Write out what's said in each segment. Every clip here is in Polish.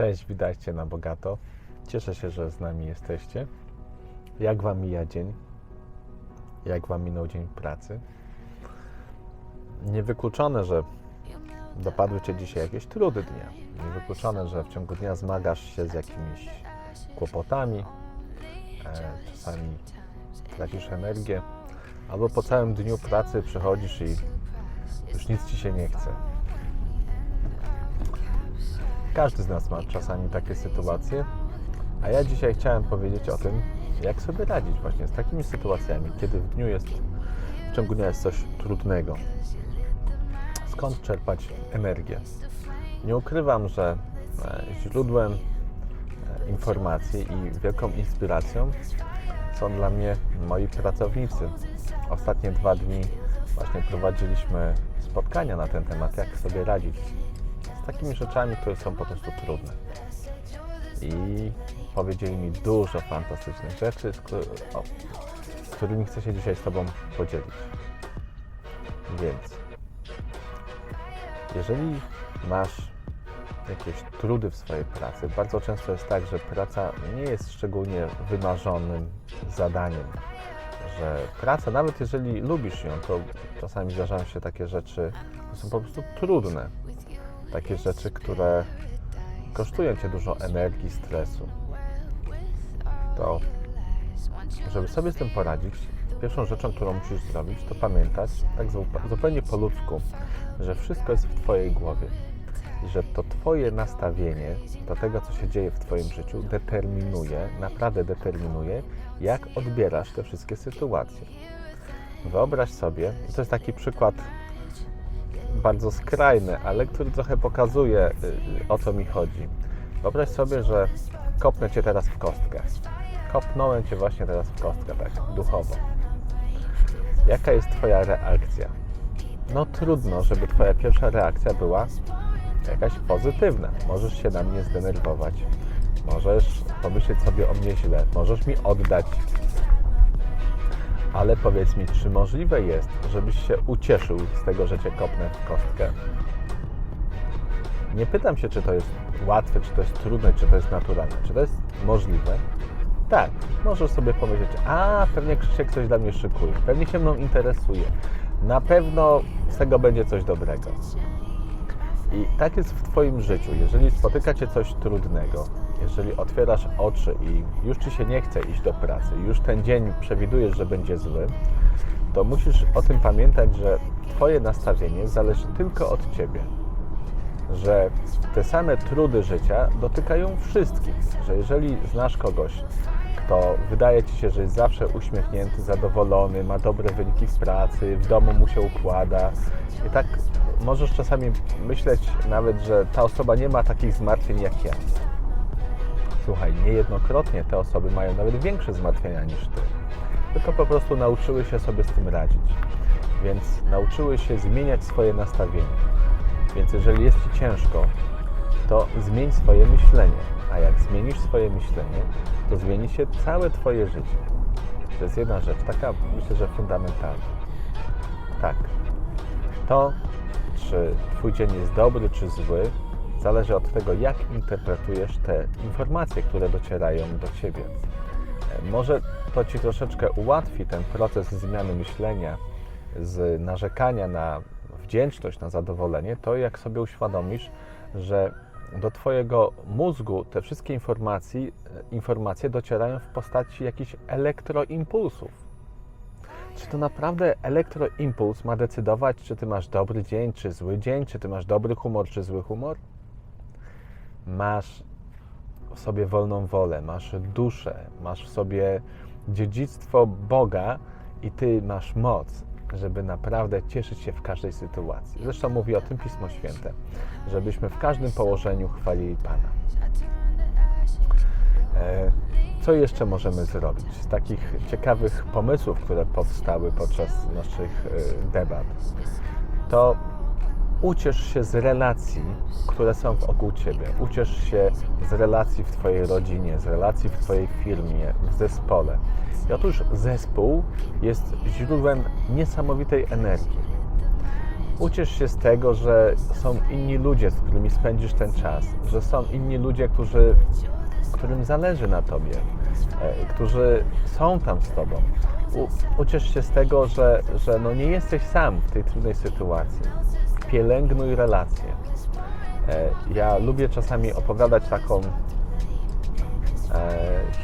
Cześć, witajcie na bogato. Cieszę się, że z nami jesteście. Jak Wam mija dzień? Jak Wam minął dzień pracy? Niewykluczone, że dopadły Cię dzisiaj jakieś trudy dnia. Niewykluczone, że w ciągu dnia zmagasz się z jakimiś kłopotami, e, czasami tracisz energię, albo po całym dniu pracy przychodzisz i już nic Ci się nie chce. Każdy z nas ma czasami takie sytuacje, a ja dzisiaj chciałem powiedzieć o tym, jak sobie radzić właśnie z takimi sytuacjami, kiedy w dniu jest, w ciągu dnia jest coś trudnego. Skąd czerpać energię? Nie ukrywam, że e, źródłem e, informacji i wielką inspiracją są dla mnie moi pracownicy. Ostatnie dwa dni właśnie prowadziliśmy spotkania na ten temat, jak sobie radzić z takimi rzeczami, które są po prostu trudne. I powiedzieli mi dużo fantastycznych rzeczy, z, którymi chcę się dzisiaj z Tobą podzielić. Więc, jeżeli masz jakieś trudy w swojej pracy, bardzo często jest tak, że praca nie jest szczególnie wymarzonym zadaniem. Że praca, nawet jeżeli lubisz ją, to czasami zdarzają się takie rzeczy, które są po prostu trudne takie rzeczy, które kosztują cię dużo energii, stresu. To, żeby sobie z tym poradzić, pierwszą rzeczą, którą musisz zrobić, to pamiętać, tak zupełnie po ludzku, że wszystko jest w Twojej głowie i że to Twoje nastawienie do tego, co się dzieje w Twoim życiu, determinuje, naprawdę determinuje, jak odbierasz te wszystkie sytuacje. Wyobraź sobie, to jest taki przykład bardzo skrajny, ale który trochę pokazuje, y, o co mi chodzi. Wyobraź sobie, że kopnę Cię teraz w kostkę. Kopnąłem Cię właśnie teraz w kostkę, tak duchowo. Jaka jest Twoja reakcja? No trudno, żeby Twoja pierwsza reakcja była jakaś pozytywna. Możesz się na mnie zdenerwować. Możesz pomyśleć sobie o mnie źle. Możesz mi oddać ale powiedz mi, czy możliwe jest, żebyś się ucieszył z tego, że cię kopnę w kostkę? Nie pytam się, czy to jest łatwe, czy to jest trudne, czy to jest naturalne. Czy to jest możliwe? Tak, możesz sobie pomyśleć, a pewnie Krzysiek coś dla mnie szykuje, pewnie się mną interesuje, na pewno z tego będzie coś dobrego. I tak jest w Twoim życiu. Jeżeli spotyka Cię coś trudnego, jeżeli otwierasz oczy i już Ci się nie chce iść do pracy, już ten dzień przewidujesz, że będzie zły, to musisz o tym pamiętać, że Twoje nastawienie zależy tylko od Ciebie. Że te same trudy życia dotykają wszystkich. Że jeżeli znasz kogoś, kto wydaje Ci się, że jest zawsze uśmiechnięty, zadowolony, ma dobre wyniki w pracy, w domu mu się układa i tak możesz czasami myśleć nawet, że ta osoba nie ma takich zmartwień jak ja. Słuchaj, niejednokrotnie te osoby mają nawet większe zmartwienia niż ty. Tylko po prostu nauczyły się sobie z tym radzić. Więc nauczyły się zmieniać swoje nastawienie. Więc jeżeli jest ci ciężko, to zmień swoje myślenie. A jak zmienisz swoje myślenie, to zmieni się całe twoje życie. To jest jedna rzecz, taka myślę, że fundamentalna. Tak. To, czy twój dzień jest dobry, czy zły, zależy od tego, jak interpretujesz te informacje, które docierają do ciebie. Może to ci troszeczkę ułatwi ten proces zmiany myślenia z narzekania na wdzięczność, na zadowolenie, to jak sobie uświadomisz, że do Twojego mózgu te wszystkie informacje, informacje docierają w postaci jakichś elektroimpulsów. Czy to naprawdę elektroimpuls ma decydować, czy Ty masz dobry dzień, czy zły dzień, czy Ty masz dobry humor, czy zły humor? Masz w sobie wolną wolę, masz duszę, masz w sobie dziedzictwo Boga i Ty masz moc, żeby naprawdę cieszyć się w każdej sytuacji. Zresztą mówi o tym Pismo Święte, żebyśmy w każdym położeniu chwalili Pana. E, Co jeszcze możemy zrobić z takich ciekawych pomysłów, które powstały podczas naszych e, debat? To uciesz się z relacji, które są wokół Ciebie. Uciesz się z relacji w Twojej rodzinie, z relacji w Twojej firmie, w zespole. I otóż zespół jest źródłem niesamowitej energii. Uciesz się z tego, że są inni ludzie, z którymi spędzisz ten czas, że są inni ludzie, którzy, którym zależy na tobie, e, którzy są tam z tobą. U, uciesz się z tego, że, że no nie jesteś sam w tej trudnej sytuacji. Pielęgnuj relacje. E, ja lubię czasami opowiadać taką e,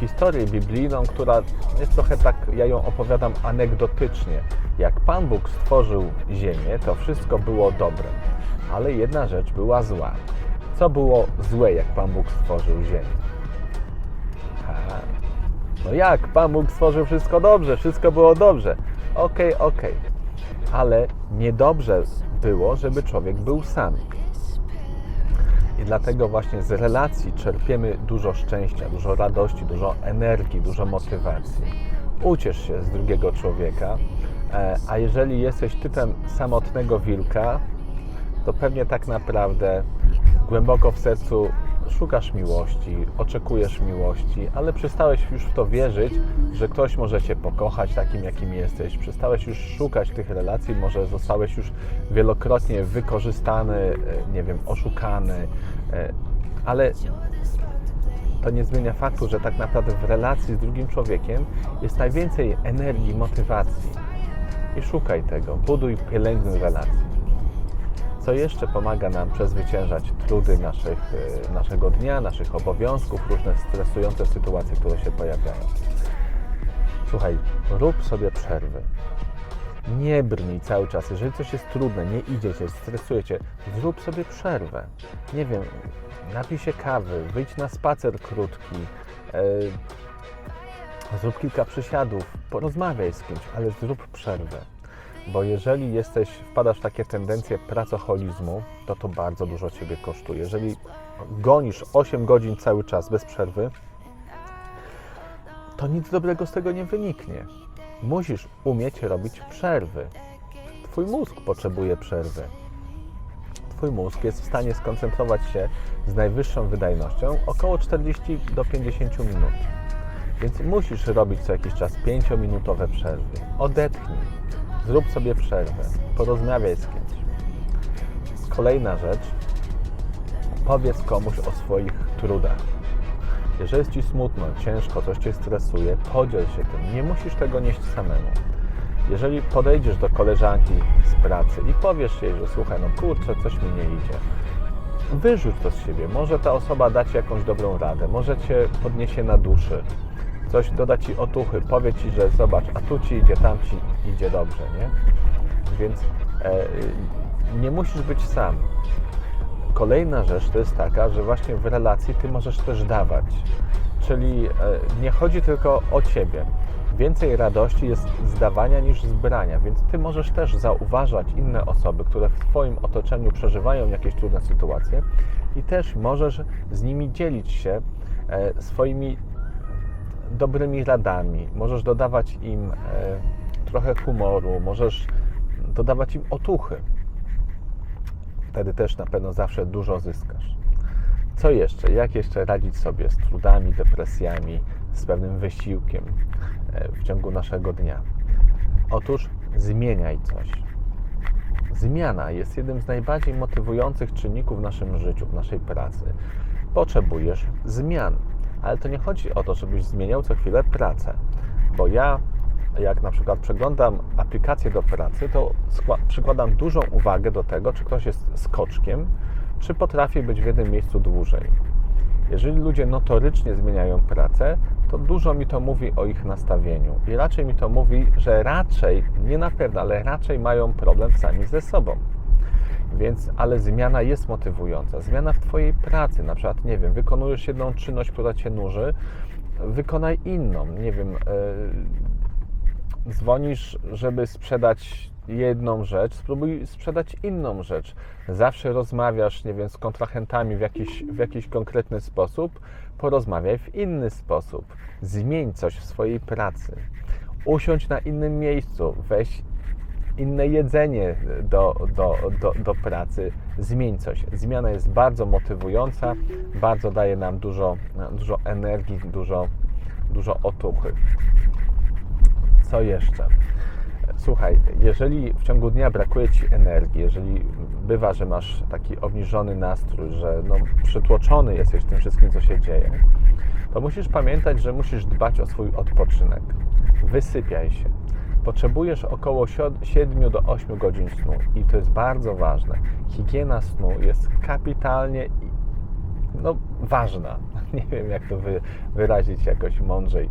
historię biblijną, która jest trochę tak, ja ją opowiadam anegdotycznie. Jak Pan Bóg stworzył ziemię, to wszystko było dobre, ale jedna rzecz była zła. Co było złe, jak Pan Bóg stworzył ziemię? A, no jak? Pan Bóg stworzył wszystko dobrze, wszystko było dobrze. Okej, okej. Ale niedobrze było, żeby człowiek był sam. I dlatego właśnie z relacji czerpiemy dużo szczęścia, dużo radości, dużo energii, dużo motywacji. Uciesz się z drugiego człowieka, e, a jeżeli jesteś typem samotnego wilka, to pewnie tak naprawdę głęboko w sercu szukasz miłości, oczekujesz miłości, ale przestałeś już w to wierzyć, że ktoś może Cię pokochać takim, jakim jesteś. Przestałeś już szukać tych relacji, może zostałeś już wielokrotnie wykorzystany, e, nie wiem, oszukany, e, ale to nie zmienia faktu, że tak naprawdę w relacji z drugim człowiekiem jest najwięcej energii, motywacji. I szukaj tego, buduj, pielęgnuj relacji. Co jeszcze pomaga nam przezwyciężać trudy naszych, e, naszego dnia, naszych obowiązków, różne stresujące sytuacje, które się pojawiają. Słuchaj, rób sobie przerwy. Nie brnij cały czas. Jeżeli coś jest trudne, nie idzie cię, stresuje cię, zrób sobie przerwę. Nie wiem, napij się kawy, wyjdź na spacer krótki, e, zrób kilka przysiadów, porozmawiaj z kimś, ale zrób przerwę. Bo jeżeli jesteś, wpadasz w takie tendencje pracoholizmu, to to bardzo dużo Ciebie kosztuje. Jeżeli gonisz 8 godzin cały czas bez przerwy, to nic dobrego z tego nie wyniknie. Musisz umieć robić przerwy. Twój mózg potrzebuje przerwy. Twój mózg jest w stanie skoncentrować się z najwyższą wydajnością około 40 do 50 minut. Więc musisz robić co jakiś czas 5-minutowe przerwy. Odetchnij, zrób sobie przerwę, porozmawiaj z kimś. Kolejna rzecz, powiedz komuś o swoich trudach. Jeżeli jest Ci smutno, ciężko, coś Cię stresuje, podziel się tym. Nie musisz tego nieść samemu. Jeżeli podejdziesz do koleżanki z pracy i powiesz jej, że słuchaj, no kurczę, coś mi nie idzie, wyrzuć to z siebie. Może ta osoba da Ci jakąś dobrą radę, może Cię podniesie na duszy, coś doda Ci otuchy, powie Ci, że zobacz, a tu Ci idzie, tam Ci idzie dobrze, nie? Więc e, nie musisz być sam. Kolejna rzecz to jest taka, że właśnie w relacji Ty możesz też dawać. Czyli e, nie chodzi tylko o Ciebie. Więcej radości jest z dawania niż z brania, więc Ty możesz też zauważać inne osoby, które w Twoim otoczeniu przeżywają jakieś trudne sytuacje i też możesz z nimi dzielić się e, swoimi dobrymi radami. Możesz dodawać im e, trochę humoru, możesz dodawać im otuchy. Wtedy też na pewno zawsze dużo zyskasz. Co jeszcze? Jak jeszcze radzić sobie z trudami, depresjami, z pewnym wysiłkiem e, w ciągu naszego dnia? Otóż zmieniaj coś. Zmiana jest jednym z najbardziej motywujących czynników w naszym życiu, w naszej pracy. Potrzebujesz zmian, ale to nie chodzi o to, żebyś zmieniał co chwilę pracę, bo ja jak na przykład przeglądam aplikację do pracy, to przykładam dużą uwagę do tego, czy ktoś jest skoczkiem, czy potrafi być w jednym miejscu dłużej. Jeżeli ludzie notorycznie zmieniają pracę, to dużo mi to mówi o ich nastawieniu. I raczej mi to mówi, że raczej, nie na pewno, ale raczej mają problem sami ze sobą. Więc, ale zmiana jest motywująca. Zmiana w Twojej pracy, na przykład, nie wiem, wykonujesz jedną czynność, która Cię nuży, wykonaj inną. Nie wiem, yy, dzwonisz, żeby sprzedać jedną rzecz, spróbuj sprzedać inną rzecz. Zawsze rozmawiasz, nie wiem, z kontrahentami w jakiś, w jakiś konkretny sposób, porozmawiaj w inny sposób. Zmień coś w swojej pracy. Usiądź na innym miejscu, weź inne jedzenie do, do, do, do pracy, zmień coś. Zmiana jest bardzo motywująca, bardzo daje nam dużo, dużo energii, dużo, dużo otuchy. Co jeszcze? Słuchaj, jeżeli w ciągu dnia brakuje Ci energii, jeżeli bywa, że masz taki obniżony nastrój, że no, przytłoczony jesteś tym wszystkim, co się dzieje, to musisz pamiętać, że musisz dbać o swój odpoczynek. Wysypiaj się. Potrzebujesz około 7 do 8 godzin snu i to jest bardzo ważne. Higiena snu jest kapitalnie no, ważna. Nie wiem, jak to wy, wyrazić jakoś mądrzej.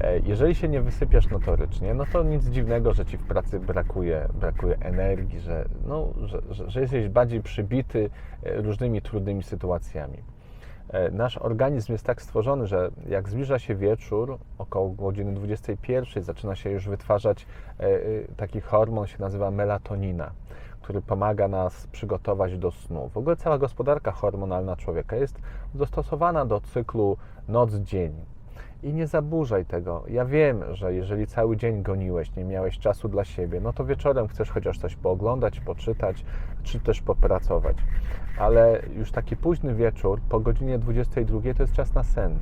E, Jeżeli się nie wysypiasz notorycznie, no to nic dziwnego, że ci w pracy brakuje, brakuje energii, że, no, że, że, że jesteś bardziej przybity e, różnymi trudnymi sytuacjami. E, Nasz organizm jest tak stworzony, że jak zbliża się wieczór, około godziny 21, zaczyna się już wytwarzać e, e, taki hormon, się nazywa melatonina, który pomaga nas przygotować do snu. W ogóle cała gospodarka hormonalna człowieka jest dostosowana do cyklu noc-dzień. I nie zaburzaj tego. Ja wiem, że jeżeli cały dzień goniłeś, nie miałeś czasu dla siebie, no to wieczorem chcesz chociaż coś pooglądać, poczytać, czy też popracować. Ale już taki późny wieczór, po godzinie 22, to jest czas na sen.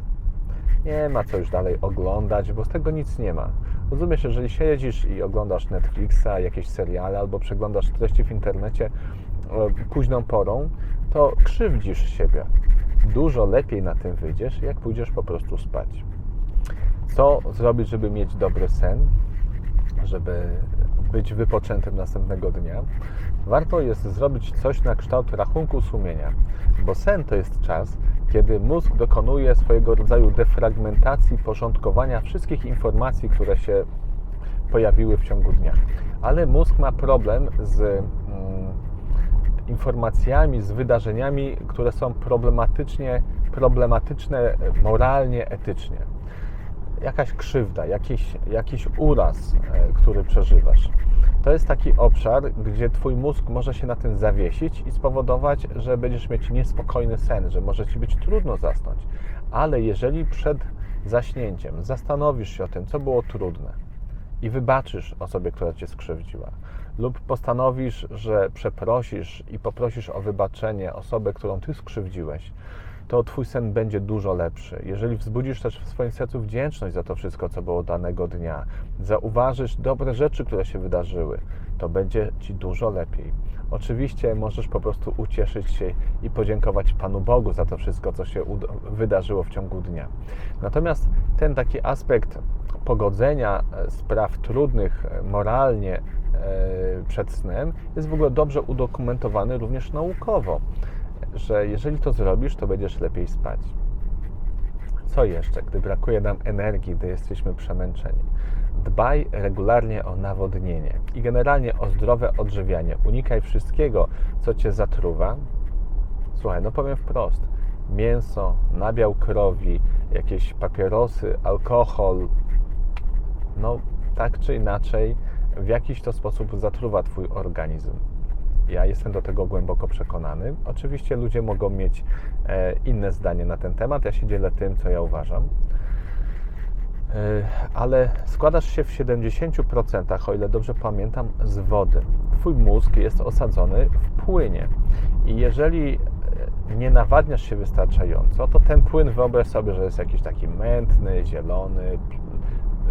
Nie ma co już dalej oglądać, bo z tego nic nie ma. Rozumiesz, jeżeli siedzisz i oglądasz Netflixa, jakieś seriale albo przeglądasz treści w internecie e, późną porą, to krzywdzisz siebie. Dużo lepiej na tym wyjdziesz, jak pójdziesz po prostu spać. Co zrobić, żeby mieć dobry sen, żeby być wypoczętym następnego dnia? Warto jest zrobić coś na kształt rachunku sumienia, bo sen to jest czas, kiedy mózg dokonuje swojego rodzaju defragmentacji, porządkowania wszystkich informacji, które się pojawiły w ciągu dnia. Ale mózg ma problem z mm, informacjami, z wydarzeniami, które są problematycznie, problematyczne moralnie, etycznie. Jakaś krzywda, jakiś, jakiś uraz, e, który przeżywasz. To jest taki obszar, gdzie Twój mózg może się na tym zawiesić i spowodować, że będziesz mieć niespokojny sen, że może Ci być trudno zasnąć. Ale jeżeli przed zaśnięciem zastanowisz się o tym, co było trudne i wybaczysz osobie, która Cię skrzywdziła, lub postanowisz, że przeprosisz i poprosisz o wybaczenie osobę, którą Ty skrzywdziłeś, to Twój sen będzie dużo lepszy. Jeżeli wzbudzisz też w swoim sercu wdzięczność za to wszystko, co było danego dnia, zauważysz dobre rzeczy, które się wydarzyły, to będzie Ci dużo lepiej. Oczywiście możesz po prostu ucieszyć się i podziękować Panu Bogu za to wszystko, co się wydarzyło w ciągu dnia. Natomiast ten taki aspekt pogodzenia e, spraw trudnych e, moralnie e, przed snem jest w ogóle dobrze udokumentowany również naukowo że jeżeli to zrobisz, to będziesz lepiej spać. Co jeszcze, gdy brakuje nam energii, gdy jesteśmy przemęczeni? Dbaj regularnie o nawodnienie i generalnie o zdrowe odżywianie. Unikaj wszystkiego, co cię zatruwa. Słuchaj, no powiem wprost: mięso, nabiał krowi, jakieś papierosy, alkohol, no tak czy inaczej, w jakiś to sposób zatruwa Twój organizm. Ja jestem do tego głęboko przekonany. Oczywiście ludzie mogą mieć e, inne zdanie na ten temat. Ja się dzielę tym, co ja uważam. E, ale składasz się w 70%, o ile dobrze pamiętam, z wody. Twój mózg jest osadzony w płynie. I jeżeli e, nie nawadniasz się wystarczająco, to ten płyn wyobraź sobie, że jest jakiś taki mętny, zielony,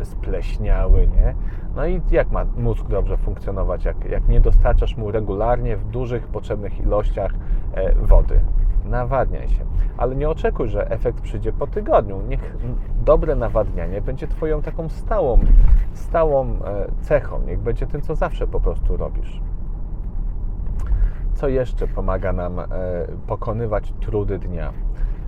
spleśniały, nie? No i jak ma mózg dobrze funkcjonować, jak, jak nie dostarczasz mu regularnie w dużych, potrzebnych ilościach e, wody? Nawadniaj się. Ale nie oczekuj, że efekt przyjdzie po tygodniu. Niech dobre nawadnianie będzie Twoją taką stałą, stałą e, cechą. Niech będzie tym, co zawsze po prostu robisz. Co jeszcze pomaga nam e, pokonywać trudy dnia?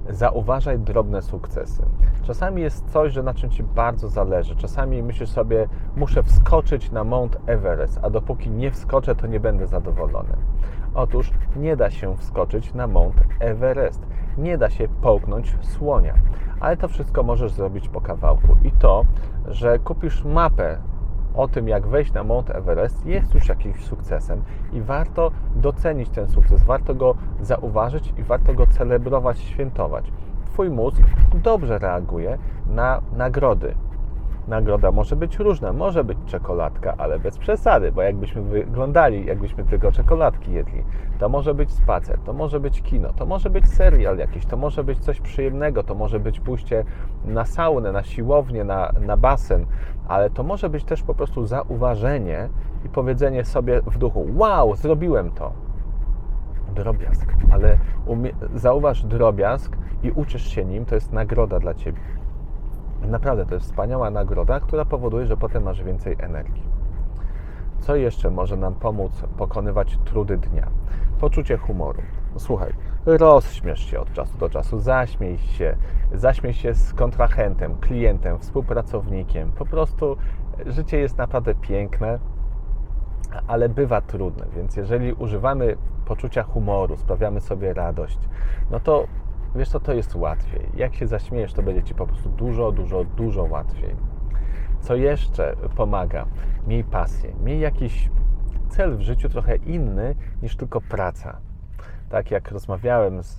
Zauważaj drobne sukcesy. Czasami jest coś, że na czym Ci bardzo zależy. Czasami myślisz sobie, muszę wskoczyć na Mount Everest, a dopóki nie wskoczę, to nie będę zadowolony. Otóż nie da się wskoczyć na Mount Everest. Nie da się połknąć słonia. Ale to wszystko możesz zrobić po kawałku. I to, że kupisz mapę o tym, jak wejść na Mount Everest, jest już jakimś sukcesem i warto docenić ten sukces, warto go zauważyć i warto go celebrować, świętować. Twój mózg dobrze reaguje na nagrody. Nagroda może być różna. Może być czekoladka, ale bez przesady, bo jakbyśmy wyglądali, jakbyśmy tylko czekoladki jedli, to może być spacer, to może być kino, to może być serial jakiś, to może być coś przyjemnego, to może być pójście na saunę, na siłownię, na, na basen, ale to może być też po prostu zauważenie i powiedzenie sobie w duchu: Wow, zrobiłem to drobiazg, ale umie, zauważ drobiazg i uczysz się nim, to jest nagroda dla ciebie. Naprawdę to jest wspaniała nagroda, która powoduje, że potem masz więcej energii. Co jeszcze może nam pomóc pokonywać trudy dnia? Poczucie humoru. Słuchaj, rozśmiesz się od czasu do czasu, zaśmiej się, zaśmiej się z kontrahentem, klientem, współpracownikiem. Po prostu życie jest naprawdę piękne, ale bywa trudne, więc jeżeli używamy poczucia humoru, sprawiamy sobie radość, no to wiesz co, to jest łatwiej. Jak się zaśmiejesz, to będzie Ci po prostu dużo, dużo, dużo łatwiej. Co jeszcze pomaga? Miej pasję, miej jakiś cel w życiu trochę inny niż tylko praca. Tak jak rozmawiałem z,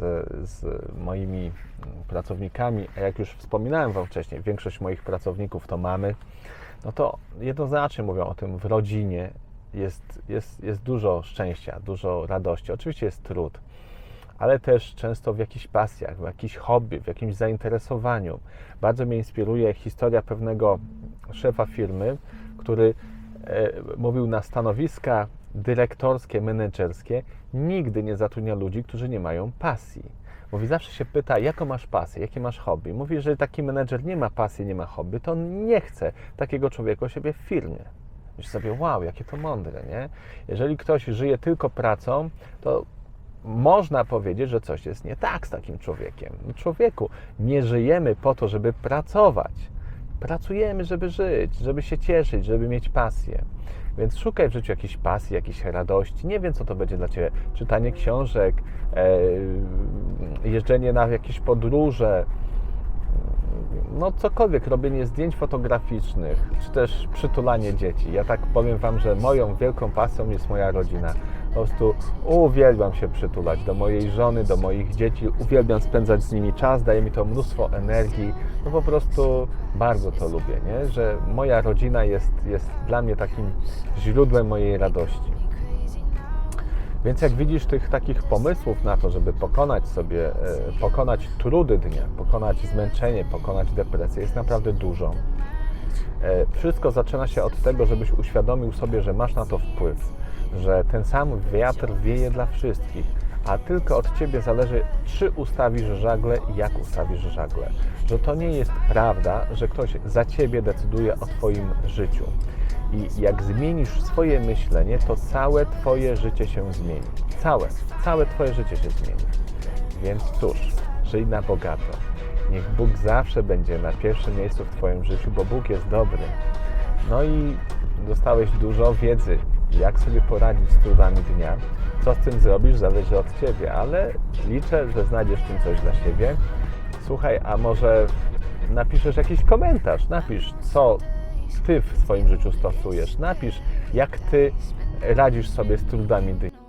z moimi pracownikami, a jak już wspominałem Wam wcześniej, większość moich pracowników to mamy, no to jednoznacznie mówią o tym w rodzinie, jest, jest, jest dużo szczęścia, dużo radości. Oczywiście jest trud, ale też często w jakichś pasjach, w jakichś hobby, w jakimś zainteresowaniu. Bardzo mnie inspiruje historia pewnego szefa firmy, który e, mówił na stanowiska dyrektorskie, menedżerskie, nigdy nie zatrudnia ludzi, którzy nie mają pasji. Mówi, zawsze się pyta, jaką masz pasję, jakie masz hobby. Mówi, że taki menedżer nie ma pasji, nie ma hobby, to on nie chce takiego człowieka u siebie w firmie. Myślę sobie, wow, jakie to mądre, nie? Jeżeli ktoś żyje tylko pracą, to można powiedzieć, że coś jest nie tak z takim człowiekiem. Człowieku, nie żyjemy po to, żeby pracować. Pracujemy, żeby żyć, żeby się cieszyć, żeby mieć pasję. Więc szukaj w życiu jakiejś pasji, jakiejś radości. Nie wiem, co to będzie dla Ciebie. Czytanie książek, e, jeżdżenie na jakieś podróże, no cokolwiek, robienie zdjęć fotograficznych, czy też przytulanie dzieci. Ja tak powiem Wam, że moją wielką pasją jest moja rodzina. Po prostu uwielbiam się przytulać do mojej żony, do moich dzieci, uwielbiam spędzać z nimi czas, daje mi to mnóstwo energii. No po prostu bardzo to lubię, nie? że moja rodzina jest, jest dla mnie takim źródłem mojej radości. Więc jak widzisz tych takich pomysłów na to, żeby pokonać sobie, e, pokonać trudy dnia, pokonać zmęczenie, pokonać depresję, jest naprawdę dużo. E, Wszystko zaczyna się od tego, żebyś uświadomił sobie, że masz na to wpływ, że ten sam wiatr wieje dla wszystkich, a tylko od Ciebie zależy, czy ustawisz żagle i jak ustawisz żagle. Że to nie jest prawda, że ktoś za Ciebie decyduje o Twoim życiu. I jak zmienisz swoje myślenie, to całe Twoje życie się zmieni. Całe, całe Twoje życie się zmieni. Więc cóż, żyj na bogato. Niech Bóg zawsze będzie na pierwszym miejscu w Twoim życiu, bo Bóg jest dobry. No i dostałeś dużo wiedzy, jak sobie poradzić z trudami dnia. Co z tym zrobisz, zależy od Ciebie, ale liczę, że znajdziesz w tym coś dla siebie. Słuchaj, a może napiszesz jakiś komentarz, napisz, co Ty w swoim życiu stosujesz, napisz, jak Ty radzisz sobie z trudami dnia.